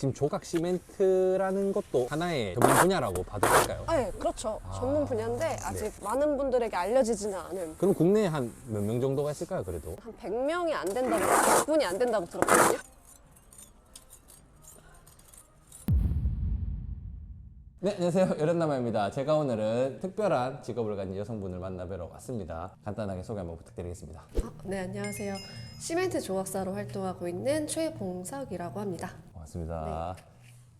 지금 조각 시멘트라는 것도 하나의 전문 분야라고 봐도 될까요? 네, 그렇죠. 전문 분야인데 아직 많은 분들에게 알려지지는 않은 그럼 국내에 한 몇 명 정도가 있을까요, 그래도? 한 100명이 안 된다고 100분이 안 된다고 들었거든요. 네, 안녕하세요. 여련남아입니다. 제가 오늘은 특별한 직업을 가진 여성분을 만나뵈러 왔습니다. 간단하게 소개 한번 부탁드리겠습니다. 아, 네, 안녕하세요. 시멘트 조각사로 활동하고 있는 최봉석이라고 합니다. 고맙습니다.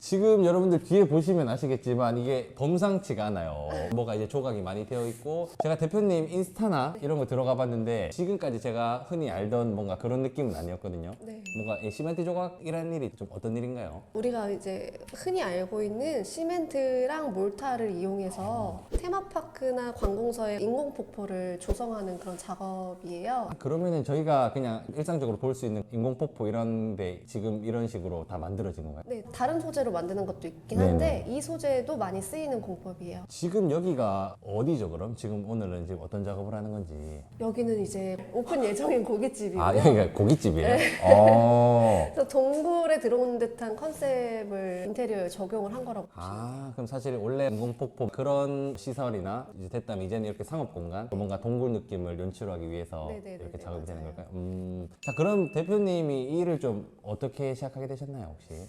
지금 여러분들 뒤에 보시면 아시겠지만 이게 범상치가 않아요. 뭐가 이제 조각이 많이 되어 있고 제가 대표님 인스타나 이런 거 들어가 봤는데 지금까지 제가 흔히 알던 뭔가 그런 느낌은 아니었거든요. 네. 뭔가 이 시멘트 조각이라는 일이 좀 어떤 일인가요? 우리가 이제 흔히 알고 있는 시멘트랑 몰타를 이용해서 테마파크나 관공서의 인공폭포를 조성하는 그런 작업이에요. 그러면은 저희가 그냥 일상적으로 볼 수 있는 인공폭포 이런 데 지금 이런 식으로 다 만들어진 건가요? 네, 다른 소재로 만드는 것도 있긴. 한데 이 소재도 많이 쓰이는 공법이에요. 지금 여기가 어디죠 그럼? 지금 오늘은 지금 어떤 작업을 하는 건지 여기는 이제 오픈 예정인 고깃집이고요. 아 여기가 고깃집이에요? 어. 그래서 동굴에 들어온 듯한 컨셉을 인테리어에 적용을 한 거라고 보시면 아 그럼 사실 원래 인공폭포 그런 시설이나 이제 됐다면 이제는 이렇게 상업 공간 뭔가 동굴 느낌을 연출하기 위해서 네네네네, 이렇게 작업이 되는 맞아요. 걸까요? 음. 자 그럼 대표님이 이 일을 좀 어떻게 시작하게 되셨나요 혹시?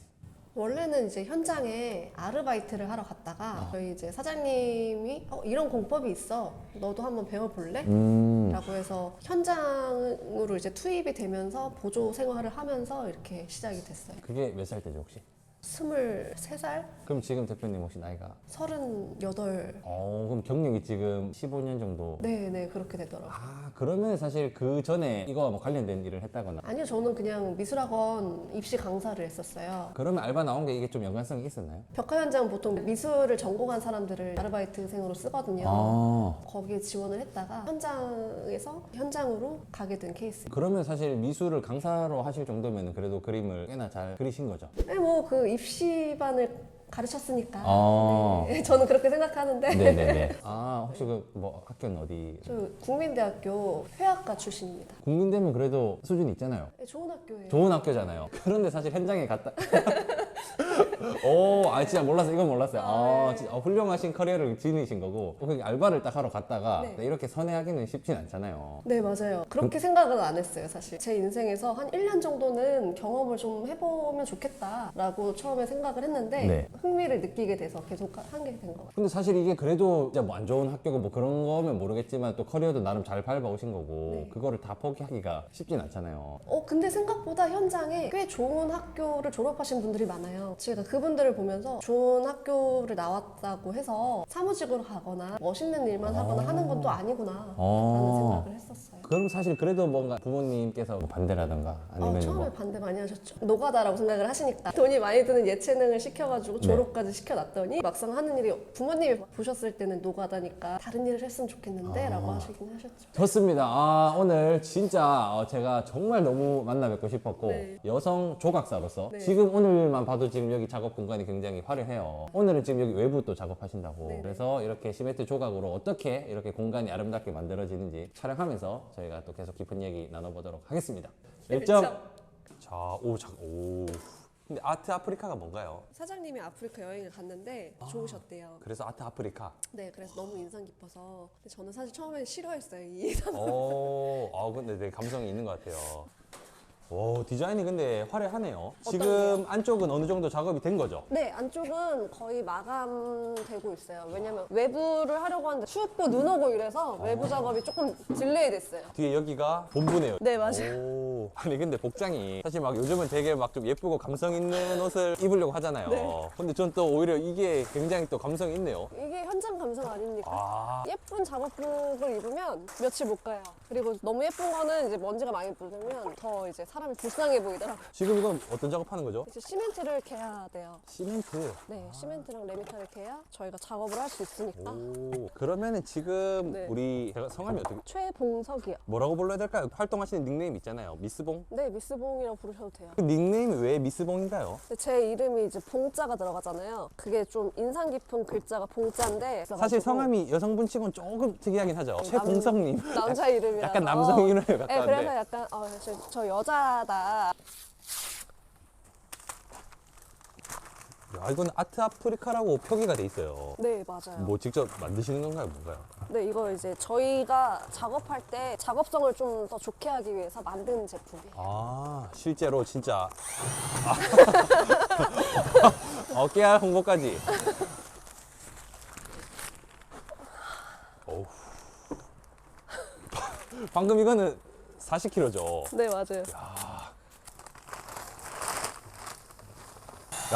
원래는 이제 현장에 아르바이트를 하러 갔다가 저희 이제 사장님이 어, 이런 공법이 있어 너도 한번 배워볼래? 음. 라고 해서 현장으로 이제 투입이 되면서 보조 생활을 하면서 이렇게 시작이 됐어요. 그게 몇 살 때죠 혹시? 23살? 그럼 지금 대표님 혹시 나이가? 38. 어 그럼 경력이 지금 15년 정도 네네, 그렇게 되더라고요. 아 그러면 사실 그 전에 이거와 뭐 관련된 일을 했다거나 아니요, 저는 그냥 미술학원 입시 강사를 했었어요. 그러면 알바 나온 게 이게 좀 연관성이 있었나요? 벽화 현장 보통 미술을 전공한 사람들을 아르바이트생으로 쓰거든요. 아 거기에 지원을 했다가 현장에서 현장으로 가게 된 케이스. 그러면 사실 미술을 강사로 하실 정도면 그래도 그림을 꽤나 잘 그리신 거죠? 네, 뭐그 입시반을 가르쳤으니까. 아. 네, 저는 그렇게 생각하는데. 네네네. 아 혹시 그 뭐 학교는 어디? 저 국민대학교 회화과 출신입니다. 국민대면 그래도 수준이 있잖아요. 네, 좋은 학교예요. 좋은 학교잖아요. 그런데 사실 현장에 갔다. 오, 아 진짜 몰랐어요. 이건 몰랐어요. 아, 네. 진짜 어, 훌륭하신 커리어를 지니신 거고 거기 알바를 딱 하러 갔다가 네. 이렇게 선회하기는 쉽진 않잖아요. 네, 맞아요. 그렇게 생각은 안 했어요, 사실. 제 인생에서 한 1년 정도는 경험을 좀 해보면 좋겠다라고 처음에 생각을 했는데 네. 흥미를 느끼게 돼서 계속 하게 된 것 같아요. 근데 사실 이게 그래도 진짜 뭐 안 좋은 학교고 뭐 그런 거면 모르겠지만 또 커리어도 나름 잘 밟아 오신 거고 네. 그거를 다 포기하기가 쉽진 않잖아요. 어, 근데 생각보다 현장에 꽤 좋은 학교를 졸업하신 분들이 많아요. 제가 그분들을 보면서 좋은 학교를 나왔다고 해서 사무직으로 가거나 멋있는 일만 하거나 하는 건 또 아니구나. 라는 어. 생각을 했었어요. 그럼 사실 그래도 뭔가 부모님께서 뭐 반대라던가 아니면 어, 처음에 뭐 반대 많이 하셨죠. 노가다라고 생각을 하시니까 돈이 많이 드는 예체능을 시켜가지고 네. 졸업까지 시켜놨더니 막상 하는 일이 부모님이 보셨을 때는 노가다니까 다른 일을 했으면 좋겠는데 라고 아. 하시긴 하셨죠. 좋습니다. 아, 오늘 진짜 어, 제가 정말 너무 만나 뵙고 싶었고 네. 여성 조각사로서 네. 지금 오늘만 봐도 지금 여기 작업 공간이 굉장히 화려해요. 오늘은 지금 여기 외부 또 작업하신다고 네. 그래서 이렇게 시멘트 조각으로 어떻게 이렇게 공간이 아름답게 만들어지는지 촬영하면서 저희가 또 계속 깊은 얘기 나눠보도록 하겠습니다. 일점. 자, 오, 자, 오. 근데 아트 아프리카가 뭔가요? 사장님이 아프리카 여행을 갔는데 좋으셨대요. 그래서 아트 아프리카. 네, 그래서 너무 인상 깊어서. 근데 저는 사실 처음에 싫어했어요. 이 단어. 오, 아 근데 내 감성이 있는 것 같아요. 오, 디자인이 근데 화려하네요. 지금 안쪽은 어느 정도 작업이 된 거죠? 네, 안쪽은 거의 마감되고 있어요. 왜냐면 외부를 하려고 하는데 춥고 눈 오고 이래서 외부 작업이 조금 딜레이 됐어요. 뒤에 여기가 본부네요. 네, 맞아요. 오, 아니 근데 복장이 사실 막 요즘은 되게 막 좀 예쁘고 감성 있는 옷을 입으려고 하잖아요. 네. 근데 전 또 오히려 이게 굉장히 또 감성이 있네요. 이게 현장 감성 아닙니까? 아, 예쁜 작업복을 입으면 며칠 못 가요. 그리고 너무 예쁜 거는 이제 먼지가 많이 묻으면 더 이제 사람이 불쌍해 보이더라고요. 지금 이건 어떤 작업하는 거죠? 이제 시멘트를 개야 돼요. 시멘트. 네, 시멘트랑 레미타를 개야 저희가 작업을 할 수 있으니까. 오, 그러면은 지금 네. 우리 제가 성함이 어떻게 최봉석이요. 뭐라고 불러야 될까요? 활동하시는 닉네임 있잖아요. 미스 봉. 네, 미스봉이라고 부르셔도 돼요. 그 닉네임이 왜 미스봉인가요? 근데 제 이름이 이제 봉자가 들어가잖아요. 그게 좀 인상 깊은 글자가 봉자인데 사실 성함이 여성분 치곤 조금 특이하긴 하죠. 최봉석님. 남자 이름이라 약간 남성 이름에 네, 가까운데. 그래서 약간 어, 저, 저 여자다. 야, 이건 아트 아프리카라고 표기가 돼 있어요. 네, 맞아요. 뭐 직접 만드시는 건가요, 뭔가요? 네, 이거 이제 저희가 작업할 때 작업성을 좀 더 좋게 하기 위해서 만든 제품이에요. 아, 실제로 진짜 아. 어깨알 홍보까지. 어우. 방금 이거는 40kg죠. 네, 맞아요. 야,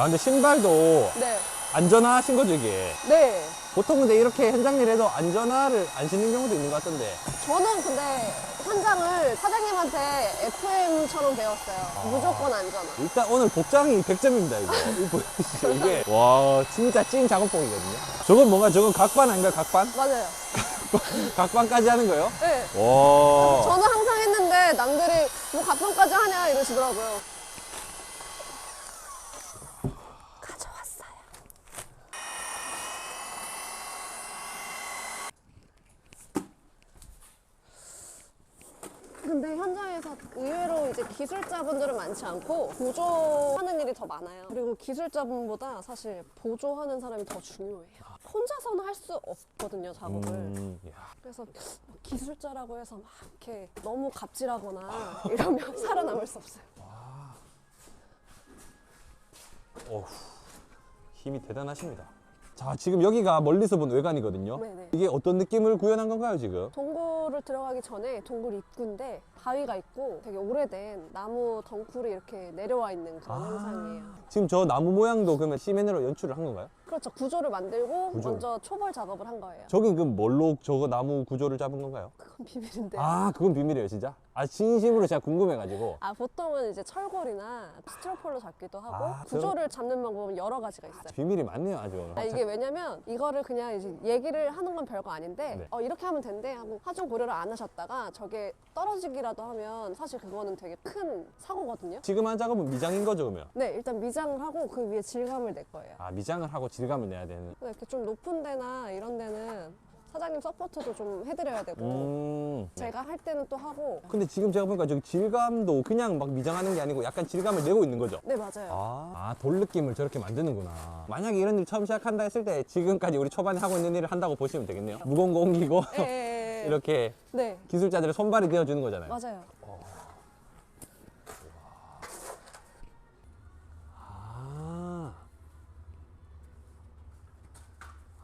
근데 신발도 네, 안전하신 거죠, 이게? 네. 보통 근데 이렇게 현장 일해도 안전화를 안 신는 경우도 있는 것 같던데. 저는 근데 현장을 사장님한테 FM처럼 배웠어요. 무조건 안전하. 일단 오늘 복장이 100점입니다, 이거. 이거 보이시죠? 이게. 와, 진짜 찐 작업복이거든요. 저건 뭔가, 저건 각반 아닌가요, 각반? 맞아요. 각반까지 하는 거예요? 네. 와. 저는 항상 했는데 남들이 뭐 갑판까지 하냐 이러시더라고요. 근데 현장에서 의외로 이제 기술자분들은 많지 않고 보조하는 일이 더 많아요. 그리고 기술자분보다 사실 보조하는 사람이 더 중요해요. 혼자서는 할 수 없거든요, 작업을. 음, 야. 그래서 기술자라고 해서 막 이렇게 너무 갑질하거나 이러면 살아남을 수 없어요. 어후, 힘이 대단하십니다. 자, 지금 여기가 멀리서 본 외관이거든요. 네네. 이게 어떤 느낌을 구현한 건가요, 지금? 동굴을 들어가기 전에 동굴 입구인데 바위가 있고 되게 오래된 나무 덩굴이 이렇게 내려와 있는 그런 아. 현상이에요. 지금 저 나무 모양도 그러면 시멘으로 연출을 한 건가요? 그렇죠. 구조를 만들고 구조. 먼저 초벌 작업을 한 거예요. 저긴 그럼 뭘로 저거 나무 구조를 잡은 건가요? 그건 비밀인데. 아, 그건 비밀이에요, 진짜? 아, 진심으로 제가 궁금해가지고. 아, 보통은 이제 철골이나 스티로폴로 잡기도 하고 아, 구조를 잡는 방법은 여러 가지가 있어요. 비밀이 많네요, 아주. 아, 이게 왜냐면 이거를 그냥 이제 얘기를 하는 건 별거 아닌데 네. 어, 이렇게 하면 된대 하고 하중 고려를 안 하셨다가 저게 떨어지기 라도 하면 사실 그거는 되게 큰 사고거든요. 지금 한 작업은 미장인 거죠, 그러면? 네, 일단 미장을 하고 그 위에 질감을 낼 거예요. 아, 미장을 하고 질감을 내야 되는. 이렇게 좀 높은 데나 이런 데는 사장님 서포트도 좀 해드려야 되고 음. 제가 할 때는 또 하고 근데 지금 제가 보니까 저기 질감도 그냥 막 미장하는 게 아니고 약간 질감을 내고 있는 거죠? 네 맞아요. 아, 아, 돌 느낌을 저렇게 만드는구나. 만약에 이런 일 처음 시작한다 했을 때 지금까지 우리 초반에 하고 있는 일을 한다고 보시면 되겠네요. 무거운 거 옮기고 예. 이렇게 네 기술자들의 손발이 되어주는 거잖아요. 맞아요.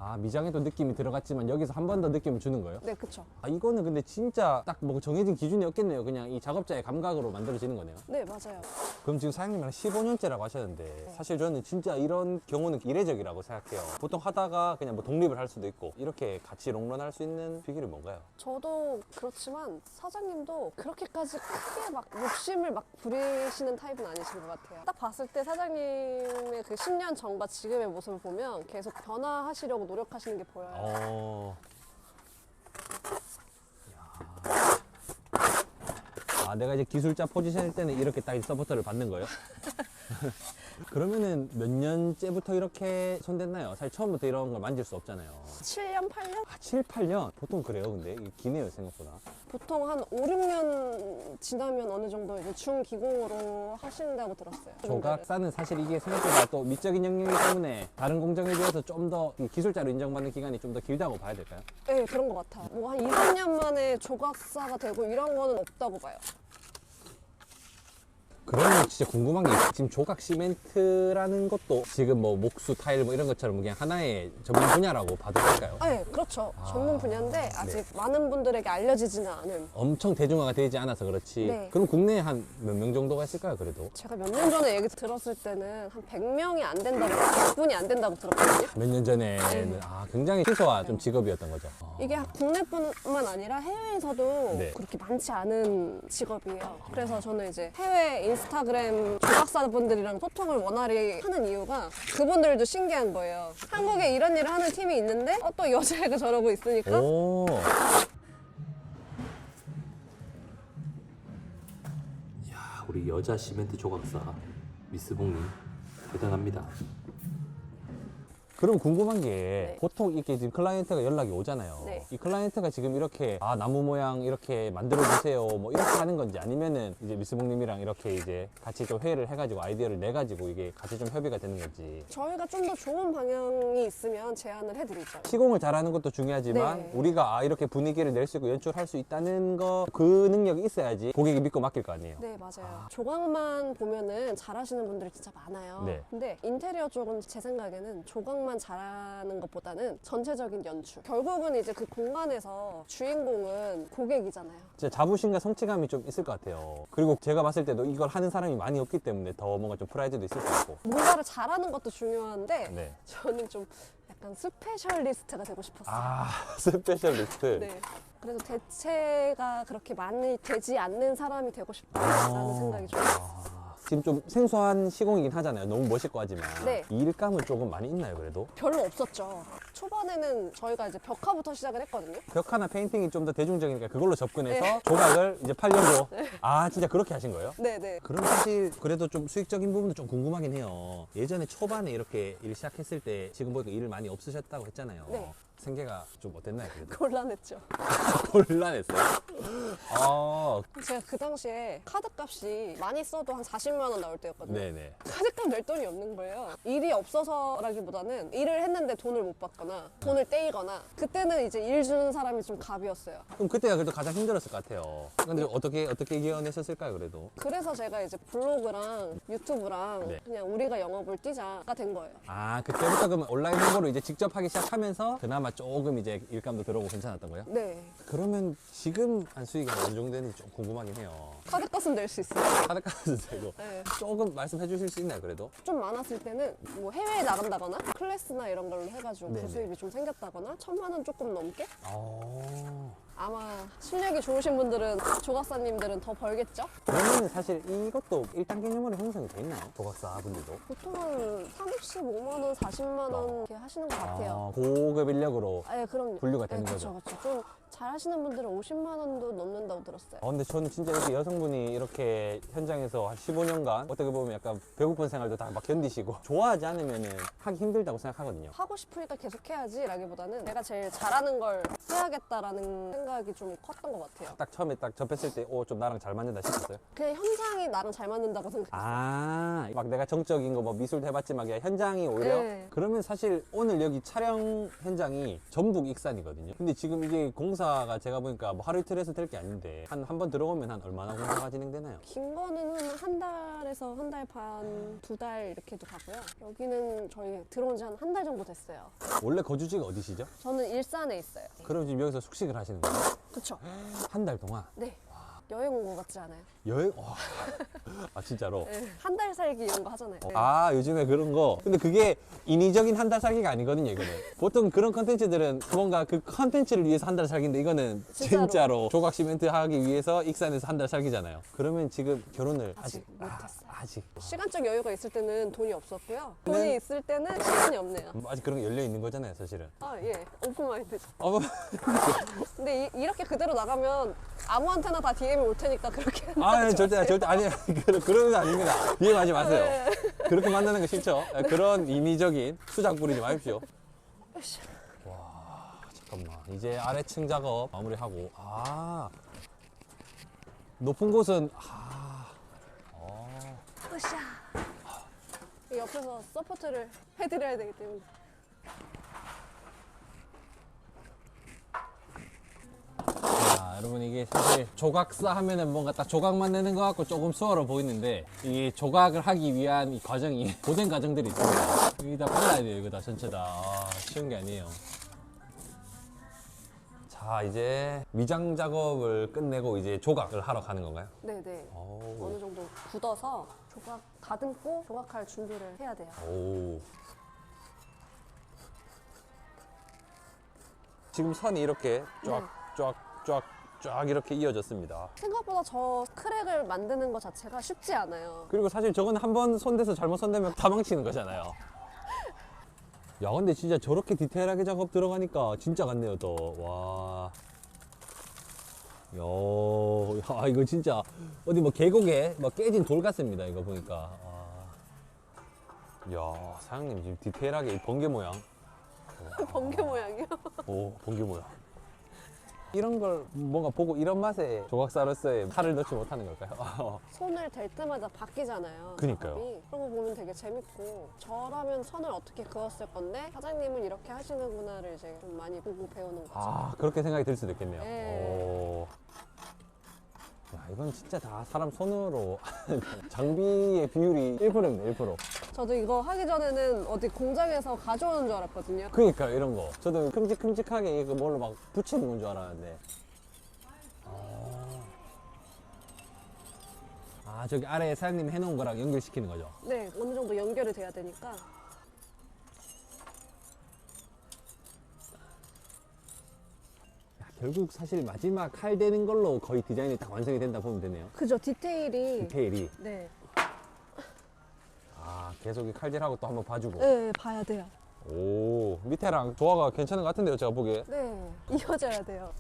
아, 미장에도 느낌이 들어갔지만 여기서 한 번 더 느낌을 주는 거예요? 네 그쵸. 아, 이거는 근데 진짜 딱 뭐 정해진 기준이 없겠네요. 그냥 이 작업자의 감각으로 만들어지는 거네요. 네 맞아요. 그럼 지금 사장님이랑 15년째라고 하셨는데 사실 저는 진짜 이런 경우는 이례적이라고 생각해요. 보통 하다가 그냥 뭐 독립을 할 수도 있고 이렇게 같이 롱런할 수 있는 비결이 뭔가요? 저도 그렇지만 사장님도 그렇게까지 크게 막 욕심을 막 부리시는 타입은 아니신 것 같아요. 딱 봤을 때 사장님의 그 10년 전과 지금의 모습을 보면 계속 변화하시려고 노력하시는 게 보여요. 어. 아, 내가 이제 기술자 포지션일 때는 이렇게 딱 서포터를 받는 거예요? 그러면은 몇 년째부터 이렇게 손댔나요? 사실 처음부터 이런 걸 만질 수 없잖아요. 7년, 8년? 아, 7, 8년? 보통 그래요, 근데. 기네요, 생각보다. 보통 한 5, 6년 지나면 어느 정도 이제 중기공으로 하신다고 들었어요. 조각사는 사실 이게 생각보다 또 미적인 영역이기 때문에 다른 공정에 비해서 좀 더 기술자로 인정받는 기간이 좀 더 길다고 봐야 될까요? 네, 그런 것 같아요. 뭐 한 2, 3년 만에 조각사가 되고 이런 거는 없다고 봐요. 그러면 진짜 궁금한 게 지금 조각 시멘트라는 것도 지금 뭐 목수 타일 뭐 이런 것처럼 그냥 하나의 전문 분야라고 봐도 될까요? 네, 그렇죠. 아. 전문 분야인데 아직 네. 많은 분들에게 알려지지는 않은. 엄청 대중화가 되지 않아서 그렇지. 네. 그럼 국내에 한 몇 명 정도가 있을까요, 그래도? 제가 몇 년 전에 얘기 들었을 때는 한 100명이 안 된다고, 100분이 안 된다고 들었거든요. 몇 년 전에는 아, 굉장히 희소화 좀 직업이었던 거죠. 아. 이게 국내뿐만 아니라 해외에서도 네. 그렇게 많지 않은 직업이에요. 그래서 저는 이제 해외 인스타그램 조각사분들이랑 소통을 원활히 하는 이유가 그분들도 신기한 거예요. 한국에 이런 일을 하는 팀이 있는데 어, 또 여자애가 저러고 있으니까 오. 야, 우리 여자 시멘트 조각사 미스 봉님 대단합니다. 그럼 궁금한 게 네. 보통 이렇게 지금 클라이언트가 연락이 오잖아요. 네. 이 클라이언트가 지금 이렇게 아 나무 모양 이렇게 만들어 주세요 뭐 이렇게 하는 건지 아니면은 이제 미스봉님이랑 이렇게 이제 같이 좀 회의를 해가지고 아이디어를 내 가지고 이게 같이 좀 협의가 되는 건지. 저희가 좀 더 좋은 방향이 있으면 제안을 해드리죠. 시공을 잘하는 것도 중요하지만 네. 우리가 아 이렇게 분위기를 낼 수 있고 연출할 수 있다는 거 그 능력이 있어야지 고객이 믿고 맡길 거 아니에요. 네, 맞아요. 조각만 보면은 잘하시는 분들이 진짜 많아요. 네. 근데 인테리어 쪽은 제 생각에는 조각만 잘하는 것보다는 전체적인 연출. 결국은 이제 그 공간에서 주인공은 고객이잖아요. 진짜 자부심과 성취감이 좀 있을 것 같아요. 그리고 제가 봤을 때도 이걸 하는 사람이 많이 없기 때문에 더 뭔가 좀 프라이드도 있을 것 같고. 뭔가를 잘하는 것도 중요한데 네. 저는 좀 약간 스페셜리스트가 되고 싶었어요. 아 스페셜리스트. 네. 그래서 대체가 그렇게 많이 되지 않는 사람이 되고 싶다라는 아. 생각이 좀 아, 지금 좀 생소한 시공이긴 하잖아요. 너무 멋있고 하지만 네. 일감은 조금 많이 있나요, 그래도? 별로 없었죠. 초반에는 저희가 이제 벽화부터 시작을 했거든요. 벽화나 페인팅이 좀 더 대중적이니까 그걸로 접근해서 조각을 이제 8년도 아 진짜 그렇게 하신 거예요? 네 네. 그럼 사실 그래도 좀 수익적인 부분도 좀 궁금하긴 해요. 예전에 초반에 이렇게 일 시작했을 때 지금 보니까 일을 많이 없으셨다고 했잖아요. 네. 생계가 좀 어땠나요, 그래도? 곤란했죠. 곤란했어요. 아, 제가 그 당시에 카드 값이 많이 써도 한 40만 원 나올 때였거든요. 네네. 카드값 낼 돈이 없는 거예요. 일이 없어서라기보다는 일을 했는데 돈을 못 받거나 돈을 떼이거나 그때는 이제 일 주는 사람이 좀 갑이었어요. 그럼 그때가 그래도 가장 힘들었을 것 같아요. 근데 어떻게 어떻게 이겨내셨을까요, 그래도? 그래서 제가 이제 블로그랑 유튜브랑 네. 그냥 우리가 영업을 뛰자가 된 거예요. 아 그때부터 그러면 온라인 홍보를 이제 직접 하기 시작하면서 그나마 조금 이제 일감도 들어오고 괜찮았던 거예요? 네. 그러면 지금 한 수익이 어느 정도 되는지 좀 궁금하긴 해요. 카드값은 낼 수 있어요. 카드값도 되고 네. 조금 말씀해 주실 수 있나요, 그래도? 좀 많았을 때는 뭐 해외에 나간다거나 클래스나 이런 걸로 해가지고 네네. 부수입이 좀 생겼다거나 천만 원 조금 넘게 어. 아마 실력이 좋으신 분들은 조각사님들은 더 벌겠죠? 그러면 사실 이것도 1단 개념으로 형성이 돼 있나요? 조각사 분들도? 보통은 35만 원, 40만 원 이렇게 하시는 것 같아요. 아, 고급 인력으로. 아, 예, 그럼요. 분류가 되는 네, 거죠. 그렇죠, 그렇죠. 좀 잘하시는 분들은 50만 원도 넘는다고 들었어요. 아, 근데 저는 진짜 이렇게 여성분이 이렇게 현장에서 한 15년간 어떻게 보면 약간 배고픈 생활도 다 막 견디시고 좋아하지 않으면 하기 힘들다고 생각하거든요. 하고 싶으니까 계속 해야지 라기보다는 내가 제일 잘하는 걸 해야겠다라는 생각이 좀 컸던 것 같아요. 딱 처음에 딱 접했을 때, 오, 좀 나랑 잘 맞는다 싶었어요. 그냥 현장이 나랑 잘 맞는다고 생각했어요. 아, 막 내가 정적인 거 뭐 미술도 해봤지만 그냥 현장이 오히려 네. 그러면 사실 오늘 여기 촬영 현장이 전북 익산이거든요. 근데 지금 이게 공사 가 제가 보니까 뭐 하루 이틀 해서 될 게 아닌데 한 한 번 들어오면 한 얼마나 공사가 진행되나요? 긴 거는 한- 한 달에서 한 달 반, 두 달 이렇게도 가고요. 여기는 저희 들어온 지 한 한 달 정도 됐어요. 원래 거주지가 어디시죠? 저는 일산에 있어요. 그럼 지금 여기서 숙식을 하시는 거예요? 그쵸? 한 달 동안 네. 여행 온 것 같지 않아요? 여행? 와. 아 진짜로? 네. 한달 살기 이런 거 하잖아요. 네. 아 요즘에 그런 거 근데 그게 인위적인 한 달 살기가 아니거든요 이거는 보통 그런 컨텐츠들은 뭔가 그 컨텐츠를 위해서 한 달 살기인데 이거는 진짜로. 진짜로, 조각 시멘트 하기 위해서 익산에서 한 달 살기잖아요 그러면 지금 결혼을 아직 아직 못했어요. 아, 아직 시간적 여유가 있을 때는 돈이 없었고요. 네. 돈이 있을 때는 시간이 없네요. 뭐 아직 그런 게 열려 있는 거잖아요 사실은 아, 예. 오픈마인드죠. 어, 근데 이, 렇게 그대로 나가면 아무한테나 다 DM 이 올 테니까 그렇게. 아 네, 절대 절대 아니 그런 그런 거 아닙니다 이해하지 마세요 네. 그렇게 만나는 거 싫죠 그런 인위적인 수작 부리지 마십시오 으쌰. 잠깐만 이제 아래층 작업 마무리하고 아 높은 곳은 아 어. 으쌰. 이 옆에서 서포트를 해드려야 되기 때문에. 자, 여러분 이게 사실 조각사 하면은 뭔가 딱 조각만 내는 것 같고 조금 수월해 보이는데 이게 조각을 하기 위한 이 과정이 고된 과정들이 있습니다. 여기 다 발라야 돼요, 이거 다 전체 다. 아, 쉬운 게 아니에요. 자, 이제 미장 작업을 끝내고 이제 조각을 하러 가는 건가요? 네네. 오. 어느 정도 굳어서 조각 다듬고 조각할 준비를 해야 돼요. 오. 지금 선이 이렇게 쫙, 쫙, 쫙, 쫙 이렇게 이어졌습니다. 생각보다 저 크랙을 만드는 것 자체가 쉽지 않아요. 그리고 사실 저건 한 번 손대서 잘못 손대면 다 망치는 거잖아요. 야, 근데 진짜 저렇게 디테일하게 작업 들어가니까 진짜 같네요, 또. 와. 야, 야, 이거 진짜 어디 뭐 계곡에 뭐 깨진 돌 같습니다, 이거 보니까. 와. 야, 사장님 지금 디테일하게 이 번개 모양. 번개 모양이요. 오, 번개 뭐야? 이런 걸 뭔가 보고 이런 맛에 조각사로서의 칼을 넣지 못하는 걸까요? 손을 댈 때마다 바뀌잖아요. 그니까요. 작업이. 그런 거 보면 되게 재밌고 저라면 선을 어떻게 그었을 건데 사장님은 이렇게 하시는구나를 이제 좀 많이 보고 배우는 거죠. 아, 그렇게 생각이 들 수도 있겠네요. 네. 오. 야, 이건 진짜 다 사람 손으로 장비의 비율이 1%입니다, 1%. 저도 이거 하기 전에는 어디 공장에서 가져오는 줄 알았거든요. 그러니까 이런 거. 저도 큼직큼직하게 이거 뭘로 막 붙이는 건 줄 알았는데. 아. 아, 저기 아래에 사장님이 해놓은 거랑 연결시키는 거죠. 네, 어느 정도 연결이 돼야 되니까. 결국 사실 마지막 칼 되는 걸로 거의 디자인이 딱 완성이 된다 보면 되네요. 그죠, 디테일이. 디테일이. 네. 아, 계속 이 칼질하고 또 한번 봐주고. 네, 봐야 돼요. 오, 밑에랑 조화가 괜찮은 것 같은데요, 제가 보기에. 네, 이어져야 돼요.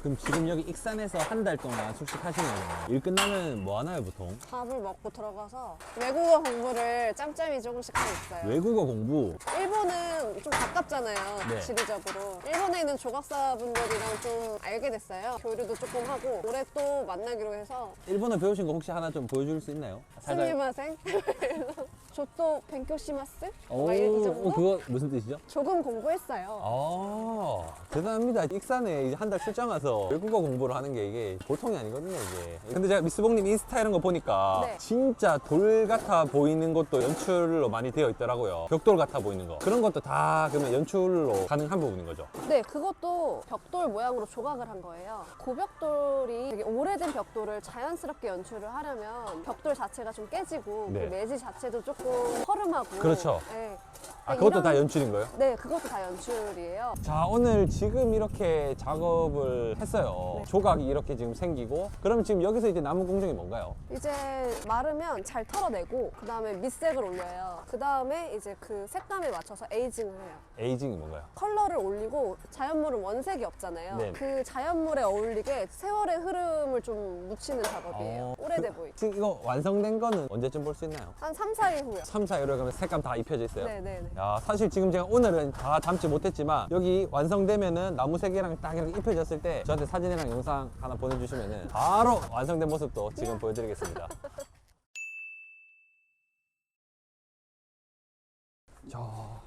그럼 지금 여기 익산에서 한 달 동안 숙식하시는 거잖아요. 일 끝나면 뭐 하나요, 보통? 밥을 먹고 들어가서 외국어 공부를 짬짬이 조금씩 하고 있어요. 외국어 공부. 일본은 좀 가깝잖아요. 네. 지리적으로. 일본에 있는 조각사분들이랑 좀 알게 됐어요. 교류도 조금 하고 올해 또 만나기로 해서 일본어 배우신 거 혹시 하나 좀 보여줄 수 있나요? 살짝. 스미마생 저또 벤교시마스 오, 막 이 정도 어, 그거 무슨 뜻이죠? 조금 공부했어요. 아, 대단합니다. 익산에 이제 한 달 출장 와서 외국어 공부를 하는 게 이게 보통이 아니거든요, 이게. 근데 제가 미스봉님 인스타 이런 거 보니까 네. 진짜 돌 같아 보이는 것도 연출로 많이 되어 있더라고요. 벽돌 같아 보이는 거. 그런 것도 다 그러면 연출로 가능한 부분인 거죠. 네, 그것도 벽돌 모양으로 조각을 한 거예요. 고벽돌이 되게 오래된 벽돌을 자연스럽게 연출을 하려면 벽돌 자체가 좀 깨지고 네. 그 매지 자체도 조금 허름하고 그렇죠. 네. 아, 그것도 이런- 다 연출인 거예요? 네, 그것도 다 연출이에요. 자 오늘 지금 이렇게 작업을 했어요 네. 조각이 이렇게 지금 생기고 그럼 지금 여기서 이제 남은 공정이 뭔가요? 이제 마르면 잘 털어내고 그 다음에 밑색을 올려요. 그 다음에 이제 그 색감에 맞춰서 에이징을 해요. 에이징이 뭔가요? 컬러를 올리고 자연물은 원색이 없잖아요. 네. 그 자연물에 어울리게 세월의 흐름을 좀 묻히는 작업이에요. 어, 오래돼 그- 보이게. 지금 이거 완성된 거는 언제쯤 볼 수 있나요? 한 3, 4일 후요. 3, 4일에 가면 색감 다 입혀져 있어요? 네네네. 야 사실 지금 제가 오늘은 다 담지 못했지만 여기 완성되면은 나무색이랑 딱 이렇게 입혀졌을 때 저한테 사진이랑 영상 하나 보내주시면은 바로 완성된 모습도 지금 보여드리겠습니다 자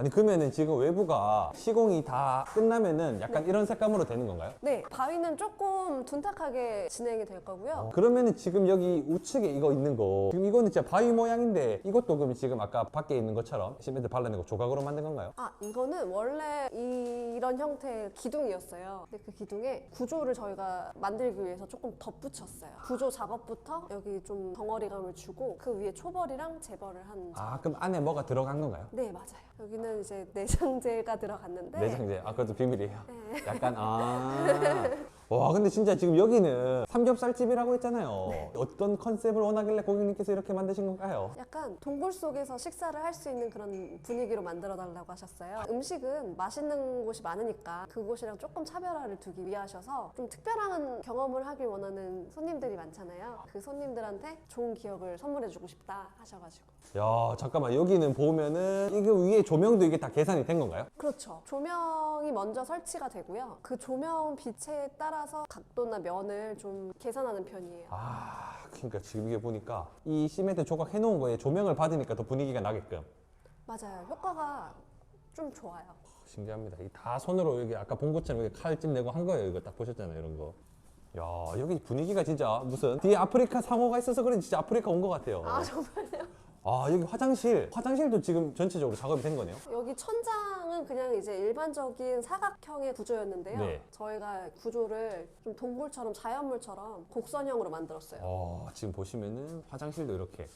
아니 그러면은 지금 외부가 시공이 다 끝나면은 약간 이런 색감으로 되는 건가요? 네, 바위는 조금 둔탁하게 진행이 될 거고요. 어, 그러면은 지금 여기 우측에 이거 있는 거 지금 이거는 진짜 바위 모양인데 이것도 그럼 지금 아까 밖에 있는 것처럼 시멘트 발라내고 조각으로 만든 건가요? 아, 이거는 원래 이런 형태의 기둥이었어요. 근데 그 기둥에 구조를 저희가 만들기 위해서 조금 덧붙였어요. 구조 작업부터 여기 좀 덩어리감을 주고 그 위에 초벌이랑 재벌을 한. 아 그럼 안에 뭐가 들어간 건가요? 네, 맞아요. 여기는 이제 내장재가 들어갔는데. 내장재. 아, 그것도 비밀이에요. 네. 약간, 아. 와, 근데 진짜 지금 여기는 삼겹살집이라고 했잖아요. 네. 어떤 컨셉을 원하길래 고객님께서 이렇게 만드신 건가요? 약간 동굴 속에서 식사를 할 수 있는 그런 분위기로 만들어 달라고 하셨어요. 음식은 맛있는 곳이 많으니까 그곳이랑 조금 차별화를 두기 위하셔서 좀 특별한 경험을 하길 원하는 손님들이 많잖아요. 그 손님들한테 좋은 기억을 선물해 주고 싶다 하셔가지고. 야, 잠깐만. 여기는 보면은 이게 위에 조명도 이게 다 계산이 된 건가요? 그렇죠. 조명이 먼저 설치가 되고요. 그 조명 빛에 따라 서 각도나 면을 좀 계산하는 편이에요. 아, 그러니까 지금 이게 보니까 이 시멘트 조각 해놓은 거에 조명을 받으니까 더 분위기가 나게끔. 맞아요. 효과가 좀 좋아요. 신기합니다. 이 다 손으로 여기 아까 본 것처럼 이렇게 칼집 내고 한 거예요. 이거 딱 보셨잖아요. 이런 거. 야, 여기 분위기가 진짜 무슨 뒤에 아프리카 상어가 있어서 그런지 진짜 아프리카 온 것 같아요. 아, 정말요? 아 여기 화장실 화장실도 지금 전체적으로 작업이 된 거네요 여기 천장은 그냥 이제 일반적인 사각형의 구조였는데요. 네. 저희가 구조를 좀 동굴처럼 자연물처럼 곡선형으로 만들었어요. 어, 지금 보시면은 화장실도 이렇게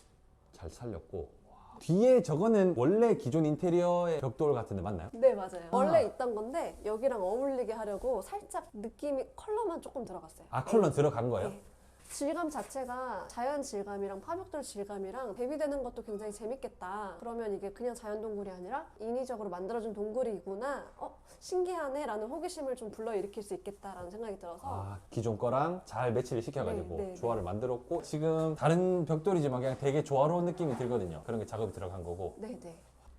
잘 살렸고 와. 뒤에 저거는 원래 기존 인테리어의 벽돌 같은데 맞나요? 네, 맞아요. 원래 있던 건데 여기랑 어울리게 하려고 살짝 느낌이 컬러만 조금 들어갔어요. 아 컬러 들어간 거예요? 네. 질감 자체가 자연 질감이랑 파벽돌 질감이랑 대비되는 것도 굉장히 재밌겠다. 그러면 이게 그냥 자연 동굴이 아니라 인위적으로 만들어진 동굴이구나. 어, 신기하네 라는 호기심을 좀 불러일으킬 수 있겠다라는 생각이 들어서 아 기존 거랑 잘 매치를 시켜가지고 네, 네, 조화를 만들었고 지금 다른 벽돌이지만 그냥 되게 조화로운 느낌이 들거든요 그런 게 작업이 들어간 거고 네네.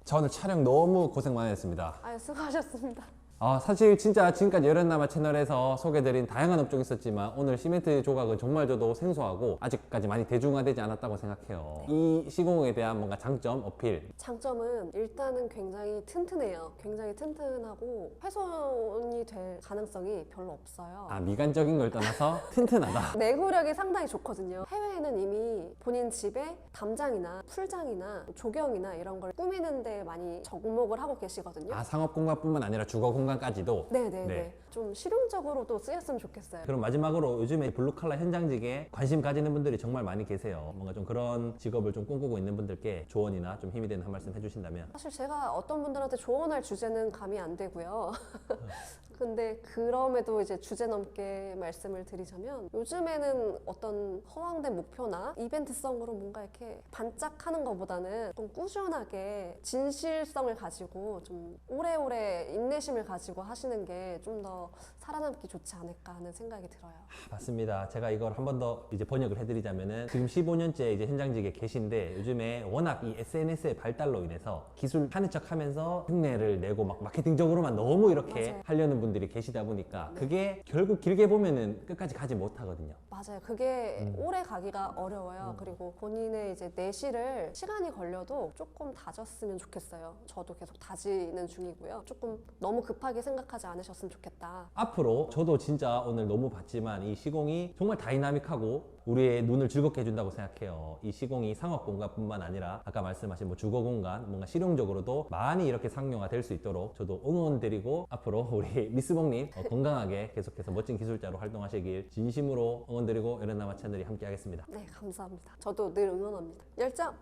자 오늘 촬영 너무 고생 많이 했습니다. 아유 수고하셨습니다. 아, 사실 진짜 지금까지 여련남아 채널에서 소개드린 다양한 업종이 있었지만 오늘 시멘트 조각은 정말 저도 생소하고 아직까지 많이 대중화되지 않았다고 생각해요. 이 시공에 대한 뭔가 장점, 어필. 장점은 일단은 굉장히 튼튼해요. 굉장히 튼튼하고 훼손이 될 가능성이 별로 없어요. 아, 미간적인 걸 떠나서 튼튼하다. 내구력이 상당히 좋거든요. 해외에는 이미 본인 집에 담장이나 풀장이나 조경이나 이런 걸 꾸미는 데 많이 접목을 하고 계시거든요. 아, 상업 공간뿐만 아니라 주거 공간 까지도. 네네네. 네. 좀 실용적으로도 쓰였으면 좋겠어요. 그럼 마지막으로 요즘에 블루칼라 현장직에 관심 가지는 분들이 정말 많이 계세요. 뭔가 좀 그런 직업을 좀 꿈꾸고 있는 분들께 조언이나 좀 힘이 되는 한 말씀 해주신다면. 사실 제가 어떤 분들한테 조언할 주제는 감이 안 되고요. 근데 그럼에도 이제 주제 넘게 말씀을 드리자면 요즘에는 어떤 허황된 목표나 이벤트성으로 뭔가 이렇게 반짝하는 것보다는 좀 꾸준하게 진실성을 가지고 좀 오래오래 인내심을 가지고 하시는 게 좀더 살아남기 좋지 않을까 하는 생각이 들어요. 맞습니다. 제가 이걸 한 번 더 이제 번역을 해드리자면은 지금 15년째 이제 현장직에 계신데 요즘에 워낙 이 SNS의 발달로 인해서 기술 하는 척 하면서 흉내를 내고 막 마케팅적으로만 너무 이렇게 맞아요. 하려는 분들이 계시다 보니까 그게 결국 길게 보면은 끝까지 가지 못하거든요. 맞아요. 그게 오래 가기가 어려워요. 그리고 본인의 이제 내실을 시간이 걸려도 조금 다졌으면 좋겠어요. 저도 계속 다지는 중이고요. 조금 너무 급하게 생각하지 않으셨으면 좋겠다. 앞으로 저도 진짜 오늘 너무 봤지만 이 시공이 정말 다이나믹하고 우리의 눈을 즐겁게 해준다고 생각해요. 이 시공이 상업 공간뿐만 아니라 아까 말씀하신 뭐 주거 공간, 뭔가 실용적으로도 많이 이렇게 상용화 될 수 있도록 저도 응원드리고 앞으로 우리 미스봉님 어, 건강하게 계속해서 멋진 기술자로 활동하시길 진심으로 응원드리고 여름남아 채널이 함께 하겠습니다. 네, 감사합니다. 저도 늘 응원합니다. 열정!